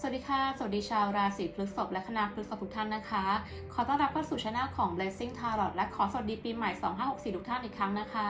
สวัสดีค่ะ สวัสดีชาวราศีพฤษภและคณะพฤษภทุกท่านนะคะ ขอต้อนรับเข้าสู่ช anel ของ Blessing Tarot และขอสวัสดีปีใหม่ 2564 ทุกท่านอีกครั้งนะคะ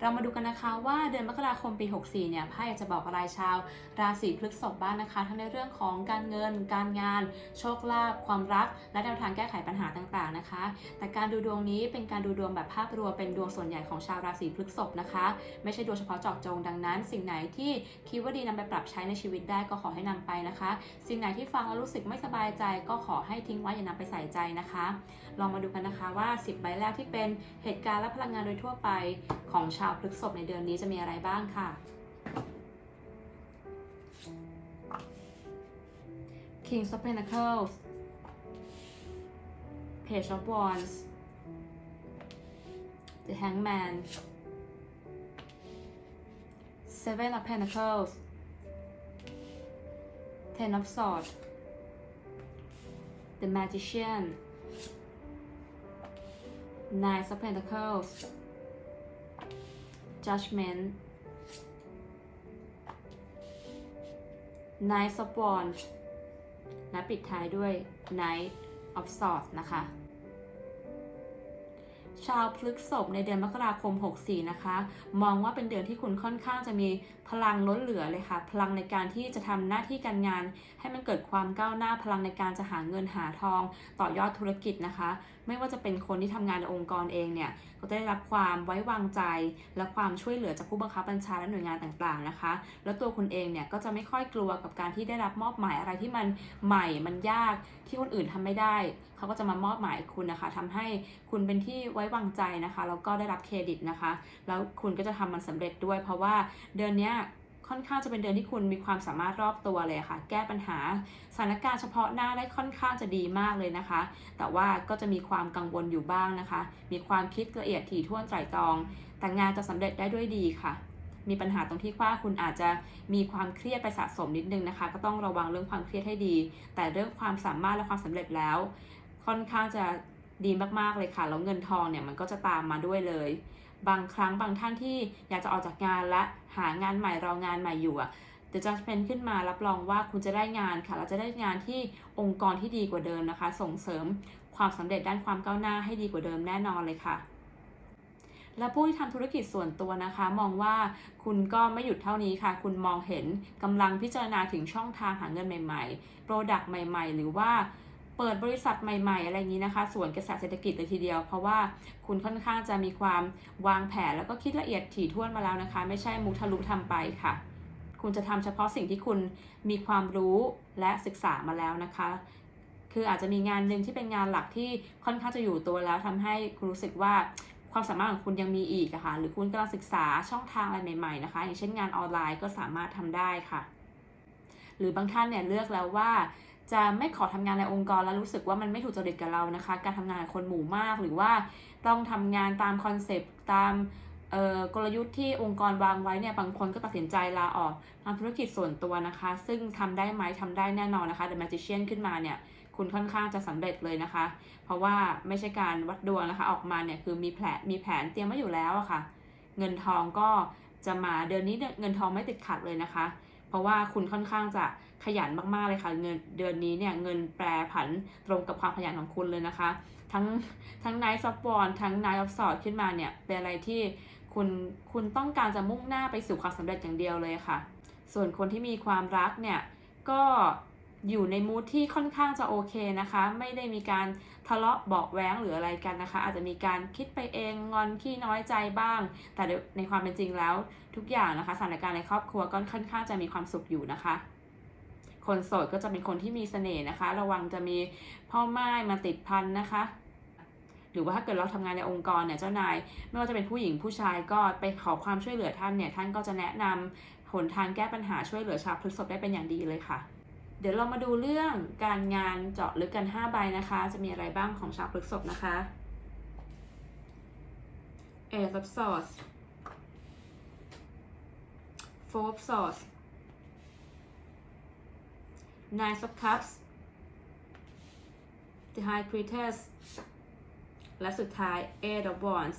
เรามาดูกันนะคะว่าเดือนมกราคมปี 64 เนี่ยไพ่จะบอกอะไรชาวราศีพฤษภบ้างนะคะ ทั้งในเรื่องของการเงิน การงาน โชคลาภ ความรัก และแนวทางแก้ไขปัญหาต่างๆนะคะ แต่การดูดวงนี้เป็นการดูดวงแบบภาพรวมเป็นดวงส่วนใหญ่ของชาวราศีพฤษภนะคะ ไม่ใช่ดวงเฉพาะเจาะจงดังนั้น สิ่งไหนที่คิดว่าดีนำไปปรับใช้ในชีวิตได้ก็ขอให้นำไปนะคะสิ่งไหนที่ฟังแล้วรู้สึกไม่สบายใจก็ขอให้ทิ้งไว้อย่านำไปใส่ใจนะคะ ลองมาดูกันนะคะว่า 10 ใบแรกที่เป็นเหตุการณ์และพลังงานโดยทั่วไปของชาวพฤษภในเดือนนี้จะมีอะไรบ้างค่ะ King of Pentacles Page of Wands The Hangman Seven of Pentacles Ten of Swords The Magician Nine of Pentacles Judgment Nine of Wands และปิดท้ายด้วย Knight of Swords นะคะ ชาวพฤกษภในเดือนมกราคม 64 นะคะ มองว่าเป็นเดือนที่คุณค่อนข้างจะมีพลังล้นเหลือเลยค่ะ พลังในการที่จะทำหน้าที่การงาน ให้มันเกิดความก้าวหน้าพลังในการจะหาเงินหาทอง ต่อยอดธุรกิจนะคะ ไม่ว่าจะเป็นคนที่ทำงานในองค์กรเองเนี่ยก็ได้รับความไว้วางใจ และความช่วยเหลือจากผู้บังคับบัญชาและหน่วยงานต่างๆนะคะ แล้วตัวคุณเองเนี่ยก็จะไม่ค่อยกลัวกับการที่ได้รับมอบหมายอะไรที่มันใหม่มันยากที่คนอื่นทำไม่ได้ เขาก็จะมามอบหมายคุณนะคะทำให้คุณเป็นที่ไว้วางใจนะคะแล้วก็ได้รับเครดิตนะคะ แล้วคุณก็จะทำมันสำเร็จด้วย เพราะว่าเดือนเนี้ย ค่อนข้างจะเป็นเดือนที่คุณมีความสามารถรอบตัวเลยค่ะ แก้ปัญหาสถานการณ์เฉพาะหน้าได้ค่อนข้างจะดีมากเลยนะคะ แต่ว่าก็จะมีความกังวลอยู่บ้างนะคะ มีความคิดละเอียดถี่ถ้วนไตร่ตรอง แต่งานจะสำเร็จได้ด้วยดีค่ะมีปัญหาตรงที่ว่าคุณอาจจะมีความเครียดไปสะสมนิดนึงนะคะ ก็ต้องระวังเรื่องความเครียดให้ดี แต่เรื่องความสามารถและความสำเร็จแล้ว ค่อนข้างจะดีมากๆเลยค่ะแล้วเงินทองเนี่ยมันก็จะตามมาด้วยเลย บางครั้งบางท่านที่อยากจะออกจากงานและหางานใหม่รองานใหม่อยู่อะเดี๋ยวจะเป็นขึ้นมารับรองว่าคุณจะได้งานค่ะ เราจะได้งานที่องค์กรที่ดีกว่าเดิมนะคะ ส่งเสริมความสำเร็จด้านความก้าวหน้าให้ดีกว่าเดิมแน่นอนเลยค่ะ และผู้ที่ทำธุรกิจส่วนตัวนะคะ มองว่าคุณก็ไม่หยุดเท่านี้ค่ะ คุณมองเห็นกำลังพิจารณาถึงช่องทางหาเงินใหม่ๆ โปรดักต์ใหม่ ๆ หรือว่า เปิดบริษัทใหม่ ๆ อะไรอย่างนี้นะคะ ส่วนกระแสเศรษฐกิจเลยทีเดียว เพราะว่าคุณค่อนข้างจะมีความวางแผนแล้วก็คิดละเอียดถี่ถ้วนมาแล้วนะคะ ไม่ใช่มุทะลุทำไปค่ะ คุณจะทำเฉพาะสิ่งที่คุณมีความรู้และศึกษามาแล้วนะคะ คืออาจจะมีงานหนึ่งที่เป็นงานหลักที่ค่อนข้างจะอยู่ตัวแล้วทำให้คุณรู้สึกว่าความสามารถของคุณยังมีอีกะค่ะ หรือคุณกำลังศึกษาช่องทางอะไรใหม่ๆนะคะ อย่างเช่นงานออนไลน์ก็สามารถทำได้ค่ะ หรือบางท่านเนี่ยเลือกแล้วว่า จะไม่ขอทำงานในองค์กรแล้วรู้สึกว่ามันไม่ถูกจริตกับเรานะคะ การทำงานกับคนหมู่มากหรือว่าต้องทำงานตามคอนเซปต์ตามกลยุทธ์ที่องค์กรวางไว้เนี่ยบางคนก็ตัดสินใจลาออกทำธุรกิจส่วนตัวนะคะ ซึ่งทำได้ไหมทำได้แน่นอนนะคะ The Magician ขึ้นมาเนี่ยคุณค่อนข้างจะสำเร็จเลยนะคะ เพราะว่าไม่ใช่การวัดดวงนะคะ ออกมาเนี่ยคือมีแผนมีแผนเตรียมไว้อยู่แล้วอะค่ะ เงินทองก็จะมาเดือนนี้เนี่ยเงินทองไม่ติดขัดเลยนะคะ เพราะว่าคุณค่อนข้างจะขยันมากๆเลยค่ะเงินเดือนนี้เนี่ยเงินแปรผันตรงกับความขยันของคุณเลยนะคะ ทั้งทั้งนายซับบอลทั้งนายออฟสอดขึ้นมาเนี่ยเป็นอะไรที่คุณคุณต้องการจะมุ่งหน้าไปสู่ความสำเร็จอย่างเดียวเลยค่ะ ส่วนคนที่มีความรักเนี่ยก็ อยู่ในมูทที่ค่อนข้างจะโอเคนะคะ ไม่ได้มีการทะเลาะเบาะแว้งหรืออะไรกันนะคะ อาจจะมีการคิดไปเองงอนขี้น้อยใจบ้าง แต่ในความเป็นจริงแล้ว ทุกอย่างนะคะสถานการณ์ในครอบครัวก็ค่อนข้างจะมีความสุขอยู่นะคะ คนโสดก็จะเป็นคนที่มีเสน่ห์นะคะ ระวังจะมีพ่อไม้มาติดพันนะคะ หรือว่าถ้าเกิดเราทำงานในองค์กรเนี่ยเจ้านาย ไม่ว่าจะเป็นผู้หญิงผู้ชายก็ไปขอความช่วยเหลือท่านเนี่ยท่านก็จะแนะนำหนทางแก้ปัญหาช่วยเหลือชาวพฤษภได้เป็นอย่างดีเลยค่ะ เดี๋ยวเรามาดูเรื่องการงานเจาะลึกกัน 5 ใบนะคะ จะมีอะไรบ้างของชาวพฤษภนะคะ Ace of Swords Four of Swords Nine of Cups The High Priestess และสุดท้าย Eight of Wands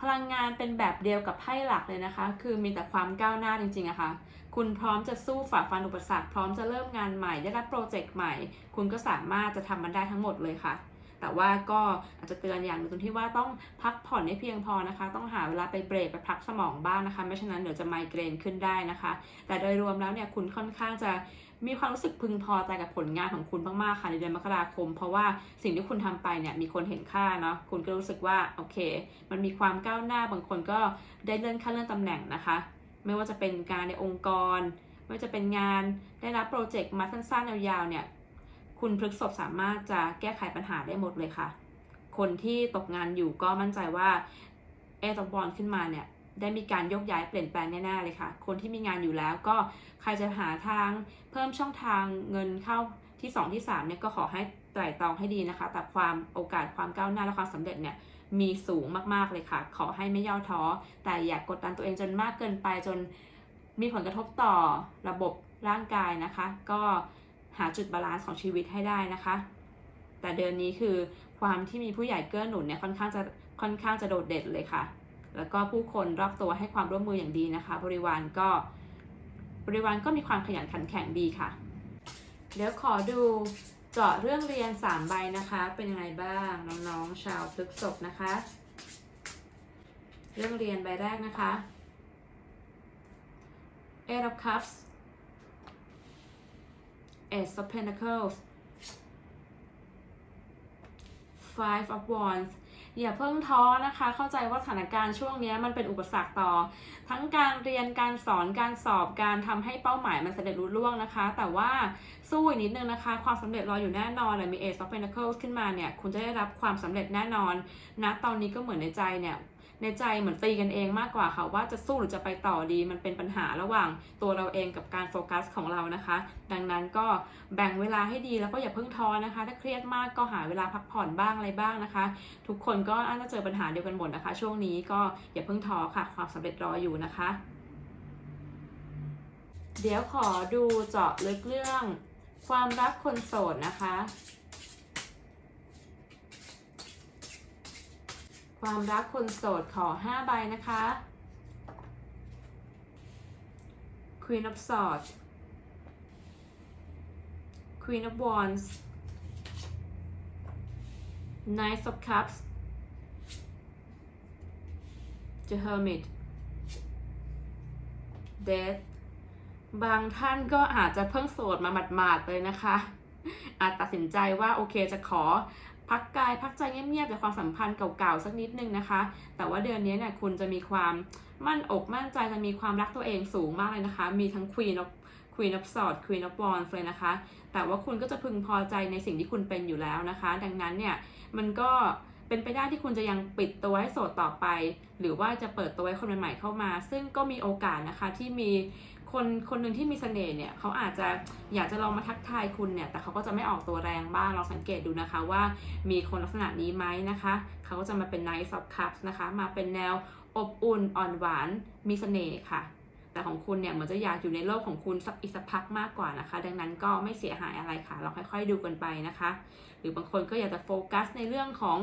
พลังงานเป็นแบบเดียวกับไพ่หลักเลยนะคะ คือมีแต่ความก้าวหน้าจริงๆอะคะ่ะ คุณพร้อมจะสู้ฝ่าฟันอุปสรรคพร้อมจะเริ่มงานใหม่ได้รับโปรเจกต์ใหม่ คุณก็สามารถจะทำมันได้ทั้งหมดเลยค่ะ แต่ว่าก็อาจจะเตือนอย่างหนึงตรงที่ว่าต้องพักผ่อนให้เพียงพอนะคะ ต้องหาเวลาไปเบรกไปพักสมองบ้างนะคะ ไม่ฉะนั้นเดี๋ยวจะไมเกรนขึ้นได้นะคะ แต่โดยรวมแล้วเนี่ยคุณค่อนข้างจะมีความรู้สึกพึงพอใจกับผลงานของคุณมากๆค่ะในเดือนมกราคม เพราะว่าสิ่งที่คุณทำไปเนี่ยมีคนเห็นค่าเนาะคุณก็รู้สึกว่าโอเค มันมีความก้าวหน้าบางคนก็ได้เลื่อนขั้นเลื่อนตำแหน่งนะคะ ไม่ว่าจะเป็นการในองค์กร ไม่ว่าจะเป็นงานได้รับโปรเจกต์มาสั้นๆยาวๆเนี่ยคุณพฤกษบสามารถจะแก้ไขปัญหาได้หมดเลยค่ะ คนที่ตกงานอยู่ก็มั่นใจว่าเอตบอลขึ้นมาเนี่ยได้มีการยกย้ายเปลี่ยนแปลงแน่ๆเลยค่ะ คนที่มีงานอยู่แล้วก็ใครจะหาทางเพิ่มช่องทางเงินเข้าที่ 2 ที่3เนี่ยก็ขอให้ไตร่ตรองให้ดีนะคะ แต่ความโอกาสความก้าวหน้าและความสำเร็จเนี่ย มีสูงมากๆเลยค่ะ ขอให้ไม่ย่อท้อ แต่อย่ากกดดันตัวเองจนมากเกินไปจนมีผลกระทบต่อระบบร่างกายนะคะ ก็หาจุดบาลานซ์ของชีวิตให้ได้นะคะ แต่เดือนนี้คือความที่มีผู้ใหญ่เกื้อหนุนเนี่ยค่อนข้างจะค่อนข้างจะโดดเด่นเลยค่ะ แล้วก็ผู้คนรอบตัวให้ความร่วมมืออย่างดีนะคะ บริวารก็บริวารก็มีความขยันขันแข็งดีค่ะ เดี๋ยวขอดู เจาะเรื่องเรียน3ใบนะคะ เป็นยังไงบ้างน้องๆชาวพฤกษบนะคะ เรื่องเรียนใบแรกนะคะ Eight of Cups eight of Pentacles Five of Wands อย่าเพิ่งท้อนะคะ เข้าใจว่าสถานการณ์ช่วงนี้มันเป็นอุปสรรคต่อ ทั้งการเรียนการสอนการสอบการทำให้เป้าหมายมันสำเร็จรุ่ล่วงนะคะ แต่ว่าสู้อีกนิดนึงนะคะ ความสำเร็จรออยู่แน่นอนเลยมี Ace of Pentacles ขึ้นมาเนี่ยคุณจะได้รับความสำเร็จแน่นอนนะตอนนี้ก็เหมือนในใจเนี่ย ในใจเหมือนตีกันเองมากกว่าค่ะว่าจะสู้หรือจะไปต่อดีมันเป็นปัญหาระหว่างตัวเราเองกับการโฟกัสของเรานะคะ ดังนั้นก็แบ่งเวลาให้ดีแล้วก็อย่าเพิ่งท้อนะคะ ถ้าเครียดมากก็หาเวลาพักผ่อนบ้างอะไรบ้างนะคะ ทุกคนก็น่าจะเจอปัญหาเดียวกันหมดนะคะ ช่วงนี้ก็อย่าเพิ่งท้อค่ะ ความสำเร็จรออยู่นะคะ เดี๋ยวขอดูเจาะลึกเรื่อง ความรักคนโสดนะคะ ความรักคนโสดขอ 5 ใบนะคะ Queen of Swords Queen of Wands Knight of Cups The Hermit Death บางท่านก็อาจจะเพิ่งโสดมาหมาดๆเลยนะคะ อาจตัดสินใจว่าโอเคจะขอ พักกายพักใจเงียบๆจากความสัมพันธ์เก่าๆสักนิดนึงนะคะ แต่ว่าเดือนนี้เนี่ยคุณจะมีความมั่นอกมั่นใจจะมีความรักตัวเองสูงมากเลยนะคะ มีทั้ง Queen of Queen of Swords Queen of Wands เลยนะคะ แต่ว่าคุณก็จะพึงพอใจในสิ่งที่คุณเป็นอยู่แล้วนะคะ ดังนั้นเนี่ยมันก็ เป็นไปได้ที่คุณจะยังปิดตัวให้โสดต่อไป หรือว่าจะเปิดตัวให้คนใหม่ๆเข้ามา ซึ่งก็มีโอกาสนะคะที่มีคนคนหนึ่งที่มีเสน่ห์เนี่ยเขาอาจจะอยากจะลองมาทักทายคุณเนี่ยแต่เขาก็จะไม่ออกตัวแรงบ้างลองสังเกตดูนะคะว่ามีคนลักษณะนี้ไหมนะคะเขาก็จะมาเป็น Knight of Cups นะคะ มาเป็นแนวอบอุ่นอ่อนหวานมีเสน่ห์ค่ะ แต่ของคุณเนี่ยเหมือนจะอยากอยู่ในโลกของคุณสักอีกสักพักมากกว่านะคะ ดังนั้นก็ไม่เสียหายอะไรค่ะ เราค่อยๆดูกันไปนะคะ หรือบางคนก็อยากจะโฟกัสในเรื่องของ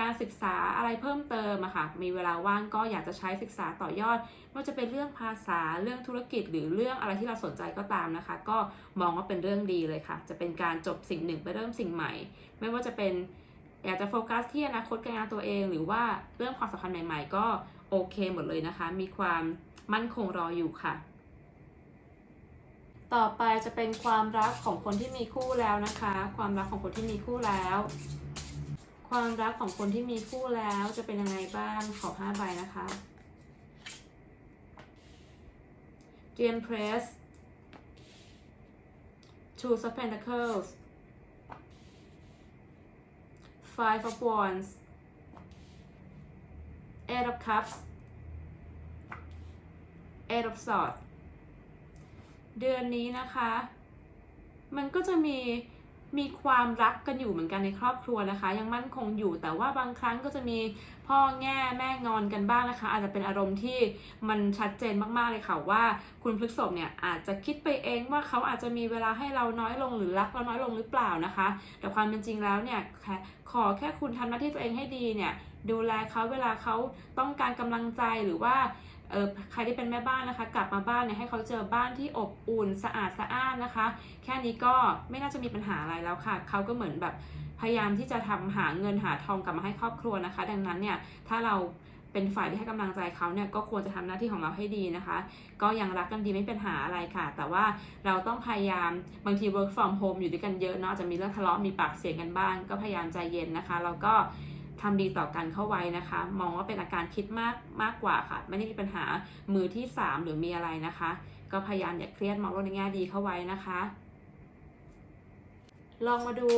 การศึกษาอะไรเพิ่มเติมอะค่ะ มีเวลาว่างก็อยากจะใช้ศึกษาต่อยอดไม่ว่าจะเป็นเรื่องภาษาเรื่องธุรกิจ หรือเรื่องอะไรที่เราสนใจก็ตามนะคะ ก็มองว่าเป็นเรื่องดีเลยค่ะ จะเป็นการจบสิ่งหนึ่งไปเริ่มสิ่งใหม่ ไม่ว่าจะเป็นอยากจะโฟกัสที่อนาคตการงานตัวเอง หรือว่าเรื่องความสัมพันธ์ใหม่ ๆ ก็โอเคหมดเลยนะคะ มีความ มั่นคงรออยู่ค่ะ ต่อไปจะเป็นความรักของคนที่มีคู่แล้วนะคะ ความรักของคนที่มีคู่แล้ว ความรักของคนที่มีคู่แล้วจะเป็นยังไงบ้างขอห้าใบนะคะ g e m Press Two of Pentacles Five of Wands Eight of Cups Eight of Swords เดือนนี้นะคะ มันก็จะมีมีความรักกันอยู่เหมือนกันในครอบครัวนะคะ ยังมั่นคงอยู่แต่ว่าบางครั้งก็จะมีพ่อแง่แม่งอนกันบ้างนะคะ อาจจะเป็นอารมณ์ที่มันชัดเจนมากๆเลยค่ะว่า คุณพฤกษบเนี่ยอาจจะคิดไปเองว่าเขาอาจจะมีเวลาให้เราน้อยลงหรือรักเราน้อยลงหรือเปล่านะคะ แต่ความเป็นจริงแล้วเนี่ยขอแค่คุณทำหน้าที่ตัวเองให้ดีเนี่ยดูแลเขาเวลาเขาต้องการกำลังใจหรือว่า เออใครที่เป็นแม่บ้านนะคะ กลับมาบ้านเนี่ยให้เขาเจอบ้านที่อบอุ่นสะอาดสะอ้านนะคะ แค่นี้ก็ไม่น่าจะมีปัญหาอะไรแล้วค่ะเขาก็เหมือนแบบพยายามที่จะทำหาเงินหาทองกลับมาให้ครอบครัวนะคะ ดังนั้นเนี่ยถ้าเราเป็นฝ่ายที่ให้กำลังใจเขาเนี่ยก็ควรจะทำหน้าที่ของเราให้ดีนะคะ ก็ยังรักกันดีไม่เป็นหาอะไรค่ะ แต่ว่าเราต้องพยายามบางที work from home อยู่ด้วยกันเยอะเนาะจจะมีเรื่องทะเลาะมีปากเสียงกันบ้าง ก็พยายามใจเย็นนะคะแล้วก็ ทำดีต่อกันเข้าไว้นะคะ มองว่าเป็นอาการคิดมากมากกว่าค่ะ ไม่ได้มีปัญหามือที่ 3 หรือมีอะไรนะคะ ก็พยายามอย่าเครียดมองโลกในแง่ดีเข้าไว้นะคะ ลองมาดู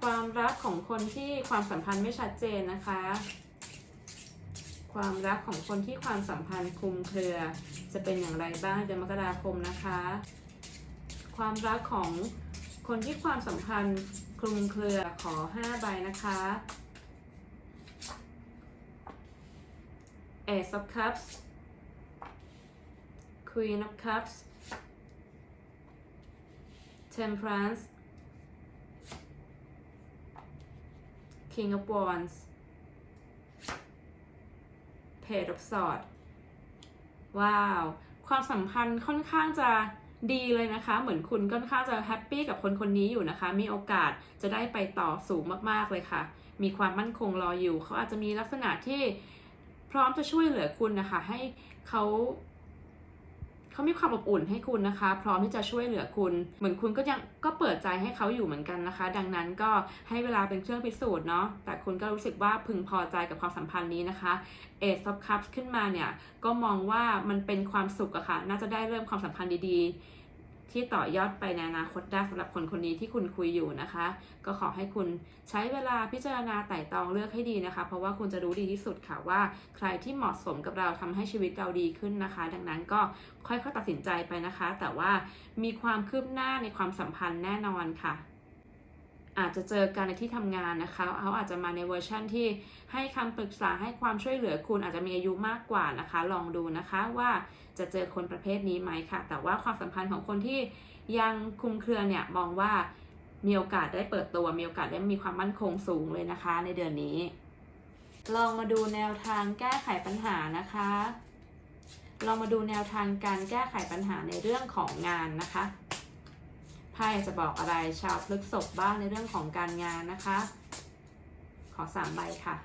ความรักของคนที่ความสัมพันธ์ไม่ชัดเจนนะคะ ความรักของคนที่ความสัมพันธ์คลุมเครือ จะเป็นอย่างไรบ้างเดือนมกราคมนะคะ ความรักของคนที่ความสัมพันธ์คลุมเครือขอ 5 ใบนะคะ Ace of Cups Queen of Cups Temperance King of Wands Page of Swords ว้าว ความสัมพันธ์ค่อนข้างจะดีเลยนะคะ เหมือนคุณค่อนข้างจะแฮปปี้กับคนคนนี้อยู่นะคะ มีโอกาสจะได้ไปต่อสูงมากๆเลยค่ะ มีความมั่นคงรออยู่ เขาอาจจะมีลักษณะที่ พร้อมจะช่วยเหลือคุณนะคะ ให้เขาเขามีความอบอุ่นให้คุณนะคะ พร้อมที่จะช่วยเหลือคุณ เหมือนคุณก็ยังก็เปิดใจให้เขาอยู่เหมือนกันนะคะ ดังนั้นก็ให้เวลาเป็นเครื่องพิสูจน์เนาะแต่คุณก็รู้สึกว่าพึงพอใจกับความสัมพันธ์นี้นะคะเอ e of Cups ขึ้นมาเนี่ยก็มองว่ามันเป็นความสุขอะค่ะ น่าจะได้เริ่มความสัมพันธ์ดีๆ ที่ต่อยอดไปในอนาคตได้สำหรับคนคนนี้ที่คุณคุยอยู่นะคะ ก็ขอให้คุณใช้เวลาพิจารณาไต่ตองเลือกให้ดีนะคะ เพราะว่าคุณจะรู้ดีที่สุดค่ะว่า ใครที่เหมาะสมกับเราทำให้ชีวิตเราดีขึ้นนะคะ ดังนั้นก็ค่อยๆตัดสินใจไปนะคะ แต่ว่ามีความคืบหน้าในความสัมพันธ์แน่นอนค่ะ อาจจะเจอกันในที่ทำงานนะคะ เขาอาจจะมาในเวอร์ชั่นที่ให้คำปรึกษาให้ความช่วยเหลือคุณอาจจะมีอายุมากกว่านะคะ ลองดูนะคะว่าจะเจอคนประเภทนี้ไหมค่ะ แต่ว่าความสัมพันธ์ของคนที่ยังคุมเครือเนี่ยมองว่ามีโอกาสได้เปิดตัวมีโอกาสได้มีความมั่นคงสูงเลยนะคะ ในเดือนนี้ ลองมาดูแนวทางแก้ไขปัญหานะคะ ลองมาดูแนวทางการแก้ไขปัญหาในเรื่องของงานนะคะ ไพ่จะบอกอะไรชาวพฤกษบบ้างในเรื่องของการงานนะคะ ขอสามใบค่ะ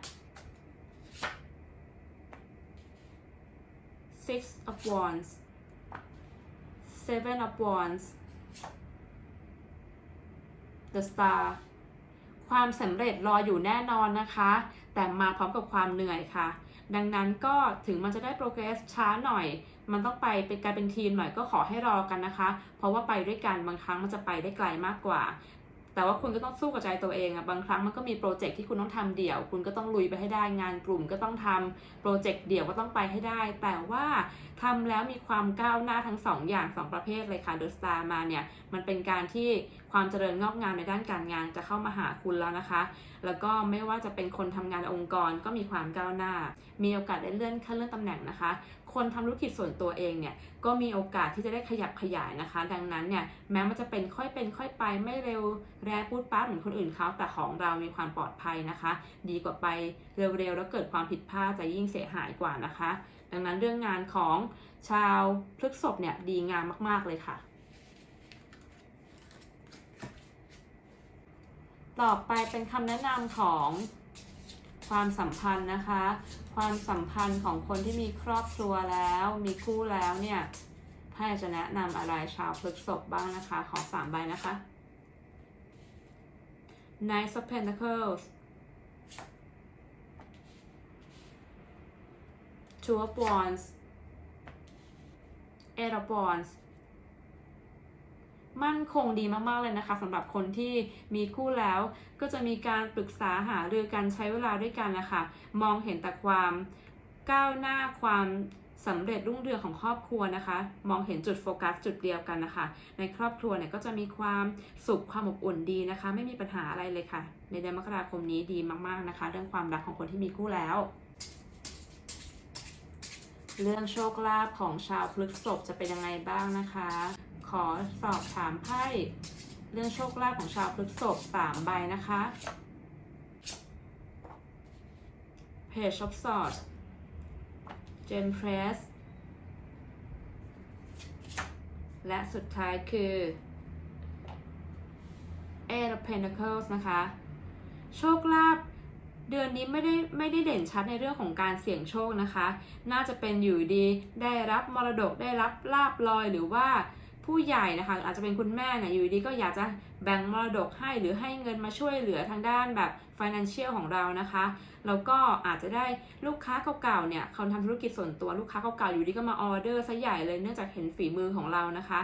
six of wands seven of wands the star ความสำเร็จรออยู่แน่นอนนะคะ แต่มาพร้อมกับความเหนื่อยค่ะ ดังนั้นก็ถึงมันจะได้โปรเกรสช้าหน่อย มันต้องไปเป็นการเป็นทีมหน่อยก็ขอให้รอกันนะคะ เพราะว่าไปด้วยกันบางครั้งมันจะไปได้ไกลมากกว่า แต่ว่าคุณก็ต้องสู้กับใจตัวเองอะบางครั้งมันก็มีโปรเจกต์ที่คุณต้องทำเดี่ยว คุณก็ต้องลุยไปให้ได้งานกลุ่มก็ต้องทำโปรเจกต์เดี่ยวก็ต้องไปให้ได้ แต่ว่าทำแล้วมีความก้าวหน้าทั้งสองอย่างสองประเภทเลยค่ะเดอะสตาร์มาเนี่ยมันเป็นการที่ความเจริญงอกงามในด้านการงานจะเข้ามาหาคุณแล้วนะคะ แล้วก็ไม่ว่าจะเป็นคนทำงานในองค์กรก็มีความก้าวหน้า มีโอกาสได้เลื่อนขั้นเลื่อนตำแหน่งนะคะ คนทำธุรกิจส่วนตัวเองเนี่ยก็มีโอกาสที่จะได้ขยับขยายนะคะ ดังนั้นเนี่ยแม้มันจะเป็นค่อยเป็นค่อยไปไม่เร็วแรงพูดป๊าเหมือนคนอื่นเขาแต่ของเรามีความปลอดภัยนะคะ ดีกว่าไปเร็วๆแล้วเกิดความผิดพลาดจะยิ่งเสียหายกว่านะคะ ดังนั้นเรื่องงานของชาวพฤกษภเนี่ยดีงามมากๆเลยค่ะ ต่อไปเป็นคำแนะนำของ ความสัมพันธ์นะคะ ความสัมพันธ์ของคนที่มีครอบครัวแล้ว มีคู่แล้วเนี่ยไพ่จะแนะนำอะไรชาวพฤกษภบ้างนะคะ ขอสามใบนะคะ Knight of Pentacles Two of Wands Eight of Wands มั่นคงดีมากๆเลยนะคะสำหรับคนที่มีคู่แล้ว ก็จะมีการปรึกษาหารือกันใช้เวลาด้วยกันนะคะมองเห็นแต่ความก้าวหน้าความสำเร็จรุ่งเรืองของครอบครัวนะคะ มองเห็นจุดโฟกัสจุดเดียวกันนะคะ ในครอบครัวเนี่ยก็จะมีความสุขความอบอุ่นดีนะคะ ไม่มีปัญหาอะไรเลยค่ะ ในเดือนมกราคมนี้ดีมากๆนะคะ เรื่องความรักของคนที่มีคู่แล้ว เรื่องโชคลาภของชาวพฤษภจะเป็นยังไงบ้างนะคะ ขอสอบถามไพ่เรื่องโชคลาภของชาวพฤกษภสามใบนะคะเพจช็อปสอดเจนเพรสและสุดท้ายคือเอร์เพน a เคิลส์นะคะ โชคลาภเดือนนี้ไม่ได้ไม่ได้เด่นชัดในเรื่องของการเสี่ยงโชคนะคะ น่าจะเป็นอยู่ดีได้รับมรดกได้รับลาบลอยหรือว่า ผู้ใหญ่นะคะ อาจจะเป็นคุณแม่เนี่ยอยู่ดีก็อยากจะแบ่งมรดกให้หรือให้เงินมาช่วยเหลือทางด้านแบบ financial ของเรานะคะ แล้วก็อาจจะได้ลูกค้าเก่าๆเนี่ยเขาทำธุรกิจส่วนตัวลูกค้าเก่าๆอยู่ดีก็มาออเดอร์ซะใหญ่เลยเนื่องจากเห็นฝีมือของเรานะคะ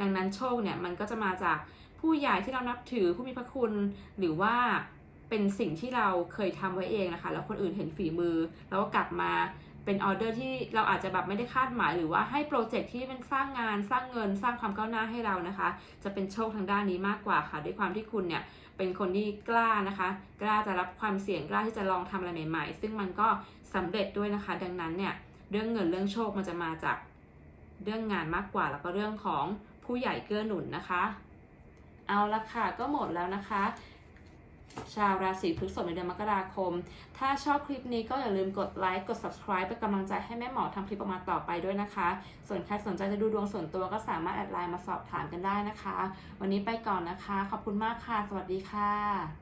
ดังนั้นโชคเนี่ยมันก็จะมาจากผู้ใหญ่ที่เรานับถือผู้มีพระคุณหรือว่าเป็นสิ่งที่เราเคยทำไว้เองนะคะ แล้วคนอื่นเห็นฝีมือ แล้วก็กลับมา เป็นออเดอร์ที่เราอาจจะแบบไม่ได้คาดหมายหรือว่าให้โปรเจกต์ที่มันสร้างงานสร้างเงินสร้างความก้าวหน้าให้เรานะคะ จะเป็นโชคทางด้านนี้มากกว่าค่ะ ด้วยความที่คุณเนี่ยเป็นคนที่กล้านะคะ กล้าจะรับความเสี่ยงกล้าที่จะลองทำอะไรใหม่ ๆ ซึ่งมันก็สำเร็จด้วยนะคะ ดังนั้นเนี่ยเรื่องเงินเรื่องโชคมันจะมาจากเรื่องงานมากกว่า แล้วก็เรื่องของผู้ใหญ่เกื้อหนุนนะคะ เอาละค่ะก็หมดแล้วนะคะ ชาวราศีพฤษภในเดือนมกราคม ถ้าชอบคลิปนี้ก็อย่าลืมกดไลค์ กด subscribe เป็นกำลังใจให้แม่หมอทำคลิปออกมาต่อไปด้วยนะคะ ส่วนใครสนใจจะดูดวงส่วนตัวก็สามารถแอดไลน์มาสอบถามกันได้นะคะ วันนี้ไปก่อนนะคะ ขอบคุณมากค่ะ สวัสดีค่ะ